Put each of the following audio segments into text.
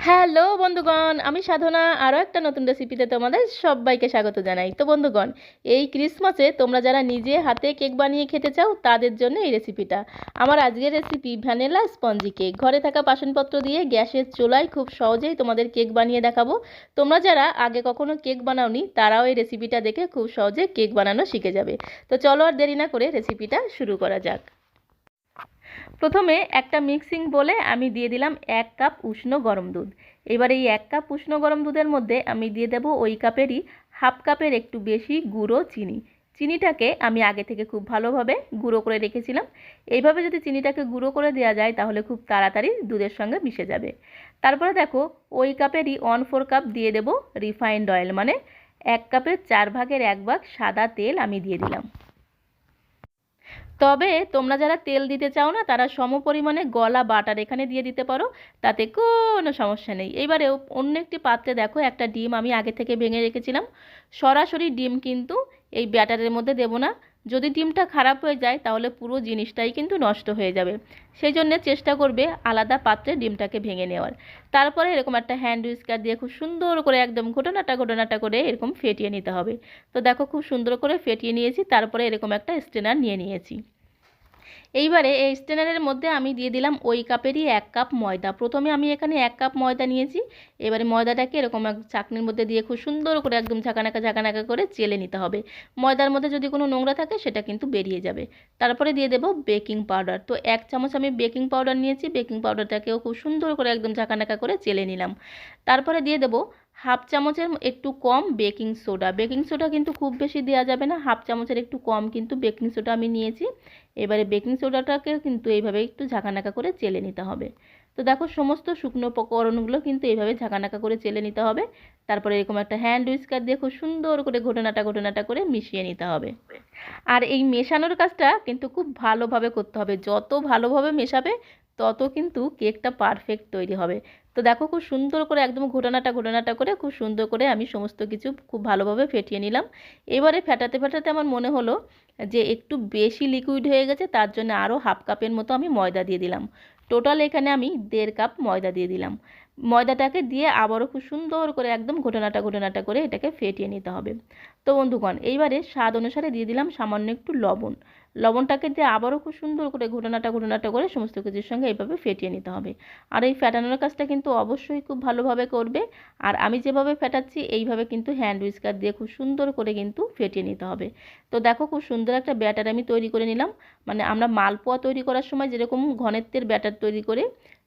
Hello বন্ধুগণ, আমি সাধনা আরও একটা নতুন রেসিপিতে তোমাদের সবাইকে স্বাগত জানাই। তো বন্ধুগণ, এই ক্রিসমাসে তোমরা যারা নিজে হাতে কেক বানিয়ে খেতে চাও, তাদের জন্য এই রেসিপিটা আমার আজকের রেসিপি ভ্যানিলা স্পঞ্জি কেক ঘরে থাকা বাসনপত্র দিয়ে গ্যাসের চুলায় খুব সহজেই তোমাদের কেক বানিয়ে দেখাবো। তোমরা যারা আগে কখনো কেক বানাওনি, তারাও এই রেসিপিটা দেখে খুব সহজে কেক বানানো শিখে যাবে। তো চলো আর দেরি না করে রেসিপিটা শুরু করা যাক। প্রথমে একটা মিক্সিং বলে আমি দিয়ে দিলাম এক কাপ উষ্ণ গরম দুধ। এবার এই এক কাপ উষ্ণ গরম দুধের মধ্যে আমি দিয়ে দেব ওই কাপেরই হাফ কাপের একটু বেশি গুঁড়ো চিনি। চিনিটাকে আমি আগে থেকে খুব ভালোভাবে গুঁড়ো করে রেখেছিলাম। এইভাবে যদি চিনিটাকে গুঁড়ো করে দেওয়া যায় তাহলে খুব তাড়াতাড়ি দুধের সঙ্গে মিশে যাবে। তারপরে দেখো ওই কাপেরই ওয়ান ফোর কাপ দিয়ে দেব রিফাইন্ড অয়েল মানে এক কাপের চার ভাগের এক ভাগ সাদা তেল আমি দিয়ে দিলাম। তবে তোমরা যারা তেল দিতে চাও না, তারা সম পরিমাণে গলা বাটার এখানে দিয়ে দিতে পারো, তাতে কোনো সমস্যা নেই। এবারে অন্য একটি পাত্রে দেখো, একটা ডিম আমি আগে থেকে ভেঙে রেখেছিলাম। সরাসরি ডিম কিন্তু এই ব্যাটারের মধ্যে দেবো না। যদি ডিমটা খারাপ হয়ে যায়, তাহলে পুরো জিনিসটাই কিন্তু নষ্ট হয়ে যাবে। সেই জন্য চেষ্টা করবে আলাদা পাত্রে ডিমটাকে ভেঙে নেওয়ার। তারপরে এরকম একটা হ্যান্ড উইস্কার দিয়ে খুব সুন্দর করে একদম ঘটনাটা ঘটনাটা করে এরকম ফেটিয়ে নিতে হবে। তো দেখো খুব সুন্দর করে ফেটিয়ে নিয়েছি, তারপরে এরকম একটা স্ট্রেনার নিয়ে নিয়েছি। এইবারে এই স্টেনারের মধ্যে আমি দিয়ে দিলাম ওই কাপেরই এক কাপ ময়দা। প্রথমে আমি এখানে এক কাপ ময়দা নিয়েছি। এবারে ময়দাটাকে এরকম এক চাকনির মধ্যে দিয়ে খুব সুন্দর করে একদম ঝাঁকানাকা ঝাঁকানাকা করে চেলে নিতে হবে। ময়দার মধ্যে যদি কোনো নোংরা থাকে সেটা কিন্তু বেরিয়ে যাবে। তারপরে দিয়ে দেবো বেকিং পাউডার। তো এক চামচ আমি বেকিং পাউডার নিয়েছি। বেকিং পাউডারটাকেও খুব সুন্দর করে একদম ঝাঁকানাকা করে চেলে নিলাম। তারপরে দিয়ে দেবো হাফ চামচের একটু কম বেকিং সোডা। বেকিং সোডা কিন্তু খুব বেশি দেওয়া যাবে না, হাফ চামচের একটু কম কিন্তু বেকিং সোডা আমি নিয়েছি। এবারে বেকিং সোডাটাকে কিন্তু এইভাবে একটু ঝাঁকানাকা করে চেলে নিতে হবে। তো দেখো সমস্ত শুকনো উপকরণগুলো কিন্তু এইভাবে ঝাঁকানাকা করে চেলে নিতে হবে। তারপরে এরকম একটা হ্যান্ড উইস্কার দিয়ে খুব সুন্দর করে ঘটনাটা ঘটনাটা করে মিশিয়ে নিতে হবে। আর এই মেশানোর কাজটা কিন্তু খুব ভালোভাবে করতে হবে। যত ভালোভাবে মেশাবে তত কিন্তু কেকটা পারফেক্ট তৈরি হবে। তো দেখো খুব সুন্দর করে একদম ঘটনাটা ঘটনাটা করে খুব সুন্দর করে আমি সমস্ত কিছু খুব ভালোভাবে ফেটিয়ে নিলাম। এবারে ফেটাতে ফেটাতে আমার মনে হলো যে একটু বেশি লিকুইড হয়ে গেছে, তার জন্য আরও হাফ কাপের মতো আমি ময়দা দিয়ে দিলাম। টোটাল এখানে আমি দেড় কাপ ময়দা দিয়ে দিলাম। ময়দাটাকে দিয়ে আবারও খুব সুন্দর করে একদম ঘটনাটা ঘটনাটা করে এটাকে ফেটিয়ে নিতে হবে। তো বন্ধুগণ, এইবারে স্বাদ অনুসারে দিয়ে দিলাম সামান্য একটু লবণ। লবণটাকে দিয়ে আবারও খুব সুন্দর করে ঘটনাটা ঘটনাটা করে সমস্ত কিছুর সঙ্গে এইভাবে ফেটিয়ে নিতে হবে। আর এই ফেটানোর কাজটা কিন্তু অবশ্যই খুব ভালোভাবে করবে। আর আমি যেভাবে ফেটাচ্ছি, এইভাবে কিন্তু হ্যান্ড উইস্কার দিয়ে খুব সুন্দর করে কিন্তু ফেটিয়ে নিতে হবে। তো দেখো খুব সুন্দর একটা ব্যাটার আমি তৈরি করে নিলাম। মানে আমরা মালপোয়া তৈরি করার সময় যেরকম ঘনত্বের ব্যাটার তৈরি করে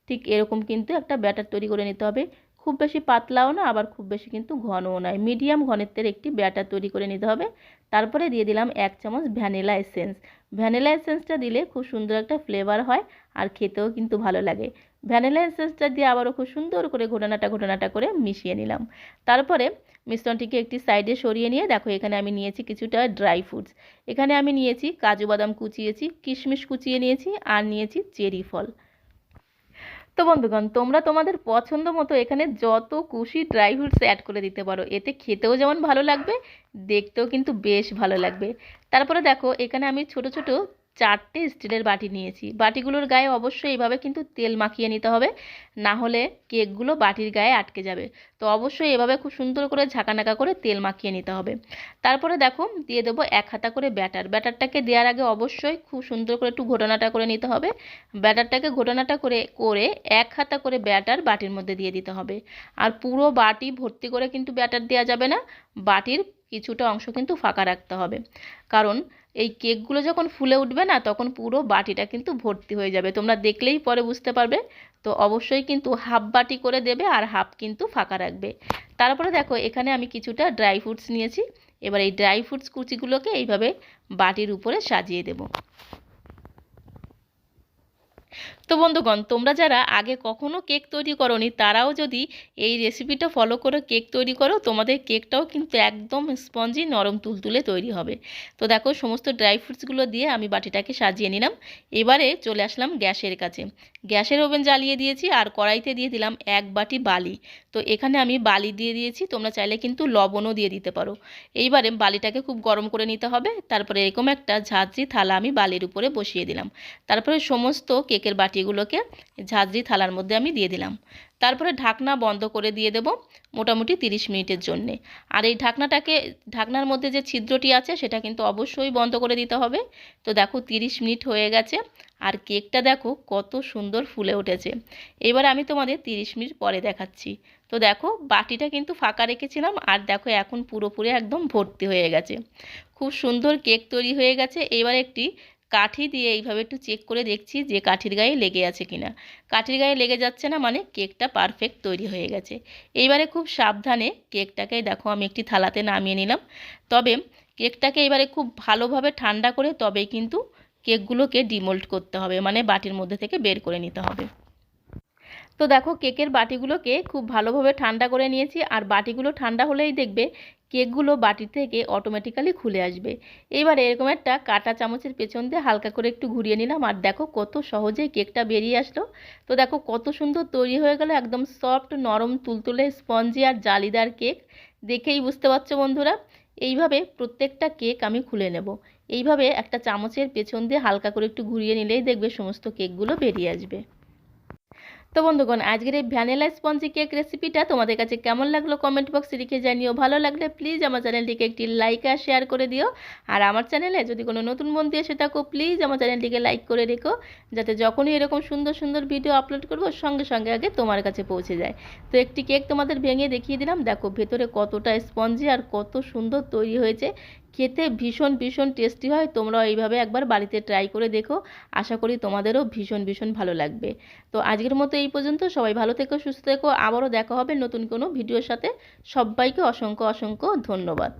ঠিক এরকম কিন্তু একটা ব্যাটার তৈরি করে নিতে হবে। খুব বেশি পাতলাও না, আবার খুব বেশি কিন্তু ঘনও নয়। মিডিয়াম ঘনত্বের একটি ব্যাটার তৈরি করে নিতে হবে। তারপরে দিয়ে দিলাম এক চামচ ভ্যানিলা এসেন্স। ভ্যানিলা এসেন্সটা দিলে খুব সুন্দর একটা ফ্লেভার হয় আর খেতেও কিন্তু ভালো লাগে। ভ্যানিলা এসেন্সটা দিয়ে আবারও খুব সুন্দর করে ঘটনাটা ঘটনাটা করে মিশিয়ে নিলাম। তারপরে মিশ্রণটিকে একটি সাইডে সরিয়ে নিয়ে দেখো এখানে আমি নিয়েছি কিছুটা ড্রাই ফ্রুটস। এখানে আমি নিয়েছি কাজু বাদাম কুচিয়েছি, কিশমিশ কুচিয়ে নিয়েছি আর নিয়েছি চেরি ফল। তো বন্ধুগণ, তোমরা তোমাদের পছন্দ মতো এখানে যত খুশি ড্রাই ফ্রুটস অ্যাড করে দিতে পারো, এতে খেতেও যেমন ভালো লাগবে, দেখতেও কিন্তু বেশ ভালো লাগবে। তারপরে দেখো, এখানে আমি ছোট ছোট চারটে স্টিলের বাটি নিয়েছি। বাটিগুলোর গায়ে অবশ্যই এইভাবে কিন্তু তেল মাখিয়ে নিতে হবে, না হলে কেকগুলো বাটির গায়ে আটকে যাবে। তো অবশ্যই এভাবে খুব সুন্দর করে ঝাঁকানাকা করে তেল মাখিয়ে নিতে হবে। তারপরে দেখো, দিয়ে দেবো এক হাতা করে ব্যাটার। ব্যাটারটাকে দেওয়ার আগে অবশ্যই খুব সুন্দর করে একটু ঘটনাটা করে নিতে হবে। ব্যাটারটাকে ঘটনাটা করে করে এক হাতা করে ব্যাটার বাটির মধ্যে দিয়ে দিতে হবে। আর পুরো বাটি ভর্তি করে কিন্তু ব্যাটার দেওয়া যাবে না, বাটির কিছুটা অংশ কিন্তু ফাঁকা রাখতে হবে। কারণ এই কেকগুলো যখন ফুলে উঠবে না, তখন পুরো বাটিটা কিন্তু ভর্তি হয়ে যাবে। তোমরা দেখলেই পরে বুঝতে পারবে। তো অবশ্যই কিন্তু হাফ বাটি করে দেবে আর হাফ কিন্তু ফাঁকা রাখবে। তারপরে দেখো, এখানে আমি কিছুটা ড্রাই ফ্রুটস নিয়েছি। এবার এই ড্রাই ফ্রুটস কুচিগুলোকে এইভাবে বাটির উপরে সাজিয়ে দেবো। তো বন্ধুগণ, তোমরা যারা আগে কখনো কেক তৈরি করনি, তারাও যদি এই রেসিপিটা ফলো করে কেক তৈরি করো, তোমাদের কেকটাও কিন্তু একদম স্পঞ্জি নরম তুলতুলে তৈরি হবে। তো দেখো, সমস্ত ড্রাই ফ্রুটসগুলো দিয়ে আমি বাটিটাকে সাজিয়ে নিলাম। এবারে চলে আসলাম গ্যাসের কাছে। গ্যাসের ওভেন জ্বালিয়ে দিয়েছি আর কড়াইতে দিয়ে দিলাম এক বাটি বালি। তো এখানে আমি বালি দিয়ে দিয়েছি, তোমরা চাইলে কিন্তু লবণও দিয়ে দিতে পারো। এইবারে বালিটাকে খুব গরম করে নিতে হবে। তারপরে এরকম একটা ঝাঁঝরি থালা আমি বালির উপরে বসিয়ে দিলাম। তারপরে সমস্ত কেকের বাটিগুলোকে ঝাঁঝরি থালার মধ্যে আমি দিয়ে দিলাম। তারপরে ঢাকনা বন্ধ করে দিয়ে দেব মোটামুটি তিরিশ মিনিটের জন্যে। আর এই ঢাকনাটাকে, ঢাকনার মধ্যে যে ছিদ্রটি আছে সেটা কিন্তু অবশ্যই বন্ধ করে দিতে হবে। তো দেখো তিরিশ মিনিট হয়ে গেছে। আর কেকটা দেখো কত সুন্দর ফুলে উঠেছে। এবার আমি তোমাদের তিরিশ মিনিট পরে দেখাচ্ছি। তো দেখো বাটিটা কিন্তু ফাঁকা রেখেছিলাম আর দেখো এখন পুরোপুরি একদম ভর্তি হয়ে গেছে। খুব সুন্দর কেক তৈরি হয়ে গেছে। এবার একটি কাঠি দিয়ে এইভাবে একটু চেক করে দেখছি যে কাঠির গায়ে লেগে আছে কিনা। কাঠির গায়ে লেগে যাচ্ছে না মানে কেকটা পারফেক্ট তৈরি হয়ে গেছে। এইবারে খুব সাবধানে কেকটাকে দেখো আমি একটি থালাতে নামিয়ে নিলাম। তবে কেকটাকে এবারে খুব ভালোভাবে ঠান্ডা করে তবেই কিন্তু কেকগুলোকে ডিমোল্ড করতে হবে মানে বাটির মধ্যে থেকে বের করে নিতে হবে। তো দেখো কেকের বাটিগুলোকে খুব ভালোভাবে ঠান্ডা করে নিয়েছি, আর বাটিগুলো ঠান্ডা হলেই দেখবে কেকগুলো বাটি থেকে অটোমেটিক্যালি খুলে আসবে। এবার এরকম একটা কাটা চামচের পেছন দিয়ে হালকা করে একটু ঘুরিয়ে নিলাম, আর দেখো কত সহজে কেকটা বেরিয়ে আসলো। তো দেখো কত সুন্দর তৈরি হয়ে গেল, একদম সফট নরম, তুলতুলে স্পঞ্জি আর জালিদার কেক। দেখেই বুঝতে পারছ বন্ধুরা? এইভাবে প্রত্যেকটা কেক আমি খুলে নেব। এইভাবে একটা চামচের পেছন দিয়ে হালকা করে একটু ঘুরিয়ে নিলেই দেখবে সমস্ত কেকগুলো বেরিয়ে আসবে। তো বন্ধুগণ, আজকের এই ভ্যানিলা স্পঞ্জি কেক রেসিপিটা তোমাদের কাছে কেমন লাগল কমেন্ট বক্সে লিখে জানিও। ভালো লাগলে প্লিজ আমার চ্যানেলটিকে একটি লাইক আর শেয়ার করে দিও। আর আমার চ্যানেলে যদি কোনো নতুন বন্ধু এসে থাকো প্লিজ আমার চ্যানেলটিকে লাইক করে রেখো, যাতে যখনই এরকম সুন্দর সুন্দর ভিডিও আপলোড করব, সঙ্গে সঙ্গে আগে তোমার কাছে পৌঁছে যায়। তো একটি কেক তোমাদের ভেঙে দেখিয়ে দিলাম। দেখো ভেতরে কতটা স্পঞ্জি আর কত সুন্দর তৈরি হয়েছে। খেতে ভীষণ ভীষণ টেস্টি হয়। তোমরাও এইভাবে একবার বাড়িতে ট্রাই করে দেখো। আশা করি তোমাদেরও ভীষণ ভীষণ ভালো লাগবে। তো আজকের মতো এই পর্যন্ত। সবাই ভালো থেকো, সুস্থ থেকো। আবারও দেখা হবে নতুন কোনো ভিডিওর সাথে। সবাইকে অসংখ্য অসংখ্য ধন্যবাদ।